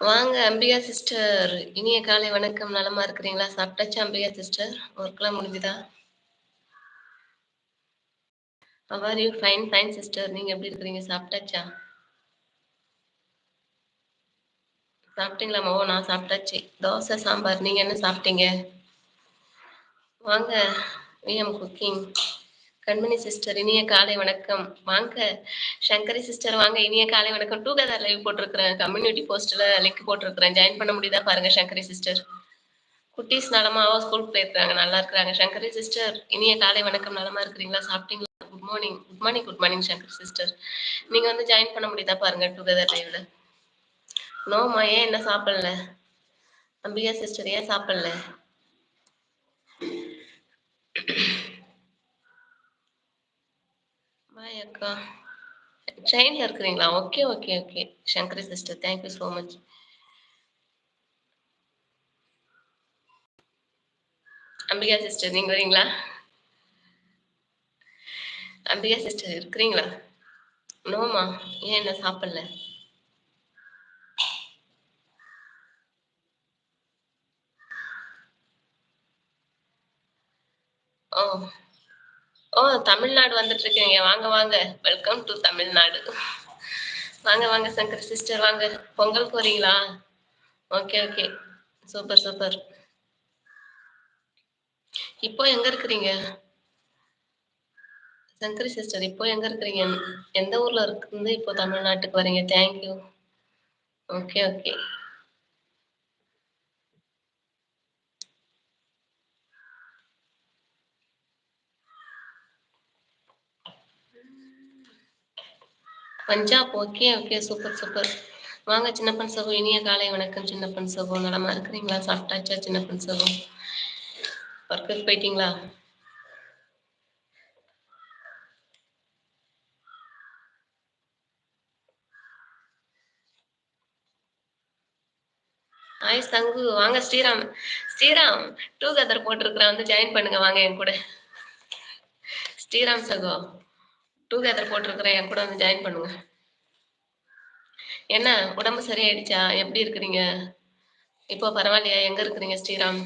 வாங்க அம்பிகா சிஸ்டர். இனிய காலை வணக்கம். நலமா இருக்கிறீங்களா? சாப்பிட்டாச்சா அம்பிகா சிஸ்டர்? ஒர்க்லாம் முடிஞ்சுதா? அவர் யூ ஃபைன் ஃபைன் சிஸ்டர் நீங்க எப்படி இருக்கிறீங்க? சாப்பிட்டாச்சா? சாப்பிட்டீங்களா ஓ நான் சாப்பிட்டாச்சு. தோசை சாம்பார். நீங்க என்ன சாப்பிட்டீங்க? வாங்க விஎம் குக்கிங் கண்மணி சிஸ்டர் இனிய காலை வணக்கம். வாங்க சங்கரி சிஸ்டர் வாங்க இனிய காலை வணக்கம். டூகெதர் லைவ் போட்டிருக்கிறேன். கம்யூனிட்டி போஸ்ட்ல லிங்க் போட்டிருக்கிறேன். ஜாயின் பண்ண முடியுதா பாருங்க சங்கரி சிஸ்டர் குட்டீஸ் நலமாவா ஸ்கூல் போயிருக்காங்க நல்லா இருக்கிறாங்க. சங்கரி சிஸ்டர் இனிய காலை வணக்கம். நலமா இருக்கிறீங்களா? சாப்பிட்டீங்களா? Good morning good morning good morning Shankari sister நீங்க வந்து ஜாயின் பண்ண முடியுதா பாருங்க டுகெதர் லைவ்ல நோமா ஏன் என்ன சாப்பிடல? அம்பிகா சிஸ்டர் ஏன் சாப்பிடல? பாய் அக்கா. ட்ரெயின்ல இருக்கிறீங்களா? Okay okay okay Shankari sister thank you so much Ambika sister நீங்க வரீங்களா? அம்பிகா சிஸ்டர் இருக்கிறீங்களா? நோமா ஏன் என்ன சாப்பிடல ஓ ஓ தமிழ்நாடு வந்துட்டு இருக்கீங்க வாங்க வாங்க. Welcome to Tamil Nadu. வாங்க வாங்க சங்கர் சிஸ்டர் வாங்க. பொங்கல் போறீங்களா? ஓகே ஓகே சூப்பர் சூப்பர் இப்போ எங்க இருக்கிறீங்க? சங்கரி சிஸ்டர் இப்போ எங்க இருக்கிறீங்க? எந்த ஊர்ல இருந்து இப்போ தமிழ்நாட்டுக்கு வரீங்க? Thank you okay okay Punjab okay okay super super. வாங்க சின்னப்பன் சகோ இனிய காலை வணக்கம் சின்னப்பன் சகோ. நலமா இருக்கிறீங்களா? சாப்பிட்டாச்சா சின்னப்பன் சகோ? ஒர்க்குக்கு போயிட்டீங்களா? ஹாய் சங்கு. வாங்க ஸ்ரீராம். ஸ்ரீராம் டூ கதர் போட்டிருக்கிறேன். வந்து ஜாயின் பண்ணுங்க. வாங்க என் கூட. ஸ்ரீராம் சகோ. டூகெதர் போட்டிருக்கிறேன். என் கூட வந்து ஜாயின் பண்ணுங்க. என்ன? உடம்பு சரியாயிடுச்சா? எப்படி இருக்கிறீங்க? இப்போ பரவாயில்லையா? எங்க இருக்கிறீங்க ஸ்ரீராம்?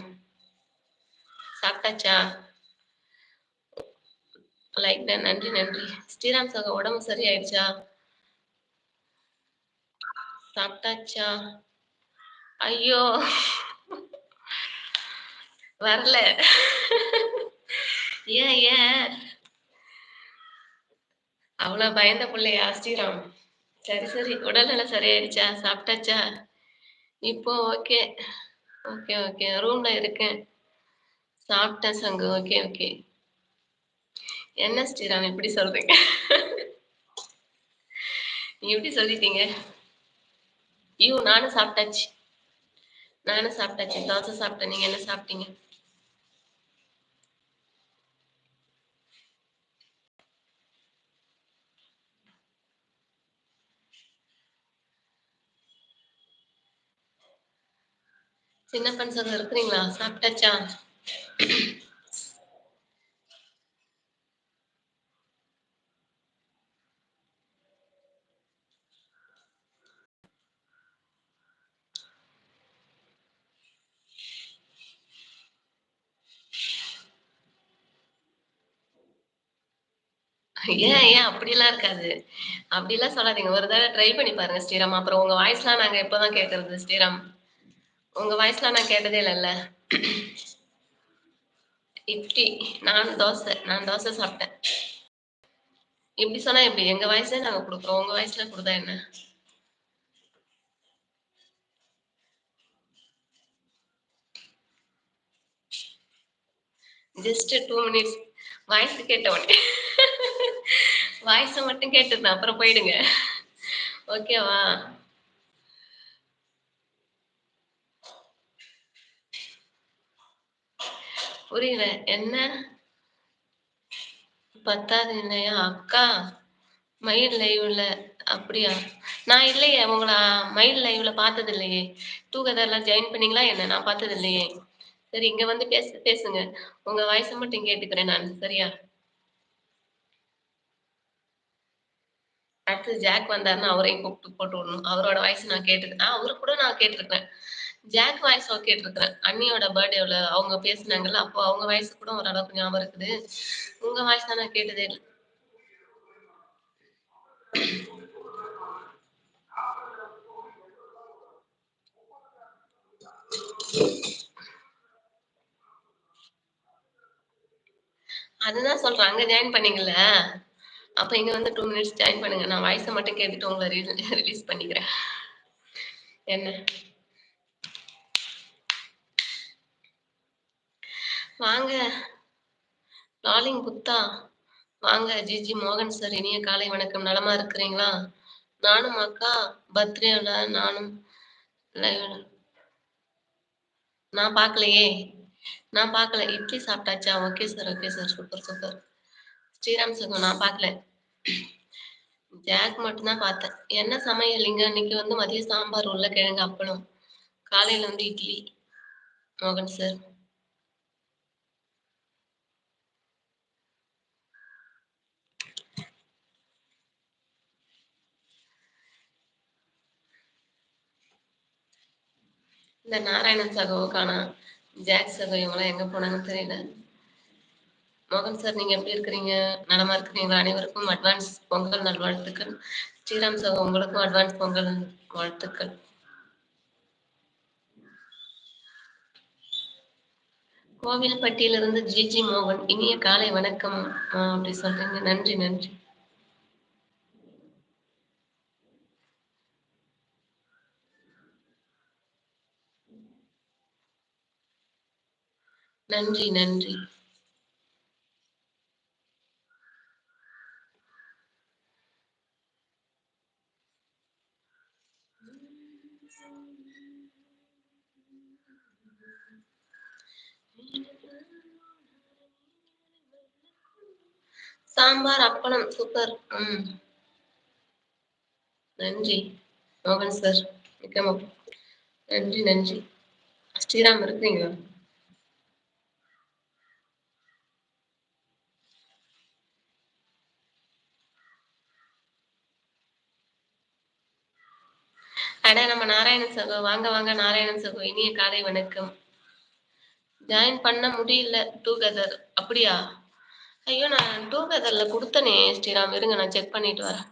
சாப்பிட்டாச்சா? லைக் நன்றி நன்றி. ஸ்ரீராம் சக உடம்பு சரியாயிடுச்சா? சாப்பிட்டாச்சா? ஐயோ. வரல. ஏன் ஏன்? அவ்வளவு பயந்த பிள்ளையா ஸ்ரீராம்? சரி சரி. உடல்நல சரியாயிடுச்சா? சாப்பிட்டாச்சா? இப்போ ஓகே. Okay okay. ரூம்ல இருக்கேன். சாப்பிட்டேன் சங்கு. Okay okay. என்ன ஸ்ரீராம் இப்படி சொல்றீங்க? நீ எப்படி சொல்லிட்டீங்க? ஐயோ நானும் சாப்பிட்டாச்சு. நானும் சாப்பிட்டாச்சு. தோசை சாப்பிட்டேன். நீங்க என்ன சாப்பிட்டீங்க? சின்ன பசங்க இருக்கிறீங்களா? சாப்பிட்டாச்சா? ஏன் ஏன் அப்படிலாம் இருக்காது. அப்படிலாம் சொல்லாதீங்க. ஒரு தடவை ட்ரை பண்ணி பாருங்க ஸ்ரீராம். அப்புறம் உங்க வாய்ஸ்லாம் நாங்க எப்போதான் கேட்கறது ஸ்ரீராம். உங்க வாய்ஸ்ல நான் கேட்டதே இல்லைல்ல. இட்லி. நான் தோசை. நான் தோசை சாப்பிட்டேன். இப்படி சொன்னா எப்படி எங்க வாய்ஸே நாங்க கொடுக்குறோம். உங்க வாய்ஸ்ல கொடுத்தா என்ன? ஜஸ்ட் டூ மினிட்ஸ் வாய்ஸ் கேட்ட உடனே. வாய்ஸை மட்டும் கேட்டுருந்தேன். அப்புறம் போயிடுங்க. ஓகேவா? புரியல என்ன? பத்தாது இல்லையா அக்கா மயில் லைவ்ல அப்படியா? நான் இல்லையே உங்களை மயில் லைவ்ல பார்த்தது இல்லையே டூ ஜாயின் பண்ணீங்களா என்ன? நான் பார்த்தது இல்லையே சரி இங்க வந்து பேச பேசுங்க. உங்க வாய்ஸை மட்டும் கேட்டுக்கிறேன் நான் சரியா? அடுத்து ஜாக் வந்தாருன்னா அவரையும் கூப்பிட்டு போட்டு விடணும். அவரோட வாய்ஸ் நான் கேட்டுருக்கேன் அவரு கூட நான் கேட்டிருக்கேன். ஜாக் வாய்ஸ் கேட்டிருக்கிறேன் அண்ணியோட பர்த்டேவில் அவங்க பேசினாங்கல்ல அப்போ அவங்க வாய்ஸ் கூட ஓரளவுக்கு ஞாபகம் இருக்குது. உங்க வாய்ஸ் தான் நான் கேட்டதே? இல்லை அதுதான் சொல்றேன். அங்க ஜாயின் பண்ணீங்கல்ல? அப்ப இங்க வந்து டூ மினிட்ஸ் ஜாயின் பண்ணுங்க. நான் வாய்ஸை மட்டும் கேட்டுட்டு உங்களை ரிலீஸ் பண்ணிக்கிறேன். என்ன? வாங்க. லாலிங் புத்தா. வாங்க ஜிஜி மோகன் சார் இனிய காலை வணக்கம். நலமா இருக்கிறீங்களா? நானும் அக்கா பர்த்டேல நானும் நான் பார்க்கலையே. நான் பார்க்கல. இட்லி சாப்பிட்டாச்சா? Okay sir okay sir super super Sriram சுகம் நான் பார்க்கல. ஜாக் மட்டும்தான் பார்த்தேன். என்ன சமையல்? இங்க இன்னைக்கு வந்து மதியம் சாம்பார் உருளைக்கிழங்கு அப்பளம். காலையில வந்து இட்லி. மோகன் சார் இந்த நாராயணன் சகோ காணா ஜாக் சகோ இவங்களாம் எங்க போனாங்கன்னு தெரியல. மோகன் சார் நீங்க எப்படி இருக்கிறீங்க? நலமா இருக்கிறீங்களா? அனைவருக்கும் அட்வான்ஸ் பொங்கல் நல்வாழ்த்துக்கள் ஸ்ரீராம் சகோ உங்களுக்கும் அட்வான்ஸ் பொங்கல் வாழ்த்துக்கள். கோவில்பட்டியிலிருந்து ஜிஜி மோகன் இனிய காலை வணக்கம். அப்படி சொல்றீங்க. நன்றி நன்றி. நன்றி நன்றி. சாம்பார் அப்பளம் சூப்பர். ம். நன்றி மோகன் சார். மிக்க நன்றி நன்றி. ஸ்ரீராம் இருக்கிறீங்களா அட நம்ம நாராயணன் சகோ வாங்க வாங்க நாராயணன் சகோ இனிய காலை வணக்கம். ஜாயின் பண்ண முடியல டூகெதர். அப்படியா? ஐயோ நான் டூகெதர்ல கொடுத்தனே ஸ்ரீராம். இருங்க நான் செக் பண்ணிட்டு வரேன்.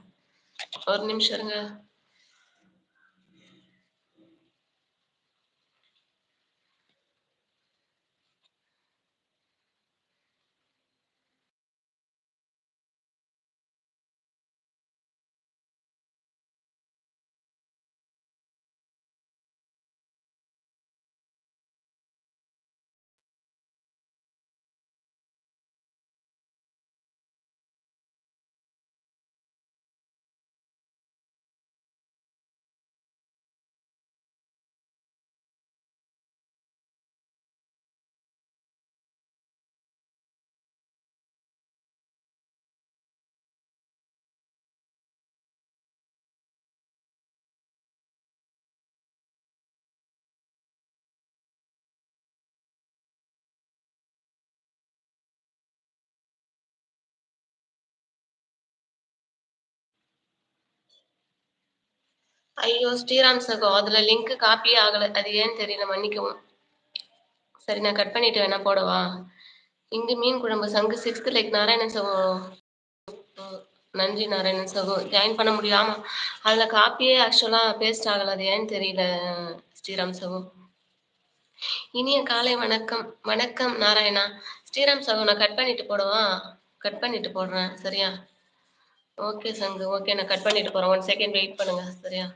ஒரு நிமிஷம் இருங்க. ஐயோ ஸ்ரீராம் சகோ அதுல லிங்க் காப்பியே ஆகல. அது ஏன்னு தெரியல மன்னிக்கவும். சரி நான் கட் பண்ணிட்டு வேணா போடவா? இங்கு மீன் குழம்பு சங்கு சிக்ஸ்த் லைக் நாராயணன் சகோ. நன்றி நாராயணன் சகோ. ஜாயின் பண்ண முடியாம அதுல காப்பியே ஆக்சுவலா பேஸ்ட் ஆகல அது ஏன்னு தெரியல ஸ்ரீராம் சகோ. இனிய காலை வணக்கம். வணக்கம் நாராயணா. ஸ்ரீராம் சகோ நான் கட் பண்ணிட்டு போடவா? கட் பண்ணிட்டு போடுறேன் சரியா? ஓகே சங்கு. ஓகே நான் கட் பண்ணிட்டு போறேன். ஒன் செகண்ட் வெயிட் பண்ணுங்க சரியா?